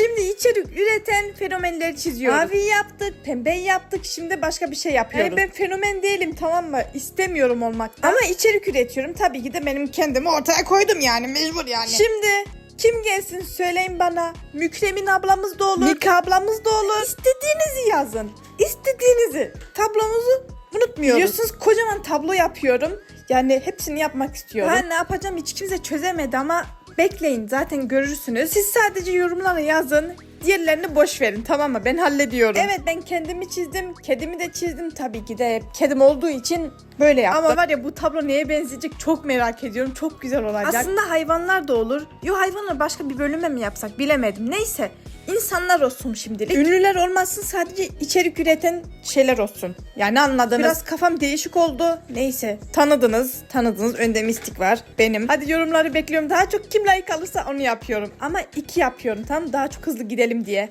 Şimdi içerik üreten fenomenleri çiziyoruz. Mavi yaptık, pembeyi yaptık. Şimdi başka bir şey yapıyoruz. ben fenomen değilim tamam mı? İstemiyorum olmak. Ama içerik üretiyorum. Tabii ki de benim kendimi ortaya koydum yani mecbur yani. Şimdi kim gelsin söyleyin bana. Mükremin ablamız da olur. Mika ablamız da olur. İstediğinizi yazın. İstediğinizi. Tablomuzu unutmuyoruz. Biliyorsunuz kocaman tablo yapıyorum. Yani hepsini yapmak istiyorum. Ben ne yapacağım hiç kimse çözemedi ama bekleyin zaten görürsünüz. Siz sadece yorumlara yazın. Diğerlerini boş verin tamam mı? Ben hallediyorum. Evet ben kendimi çizdim. Kedimi de çizdim tabii ki de. Kedim olduğu için böyle yaptım. Ama var ya bu tablo neye benzeyecek çok merak ediyorum. Çok güzel olacak. Aslında hayvanlar da olur. Yo hayvanlar başka bir bölüme mi yapsak bilemedim. Neyse. İnsanlar olsun şimdilik. Ünlüler olmasın sadece içerik üreten şeyler olsun. Yani anladınız. Biraz kafam değişik oldu. Neyse. Tanıdınız. Tanıdınız. Önde mistik var. Benim. Hadi yorumları bekliyorum. Daha çok kim like alırsa onu yapıyorum. Ama iki yapıyorum tamam Daha çok hızlı gidelim diye.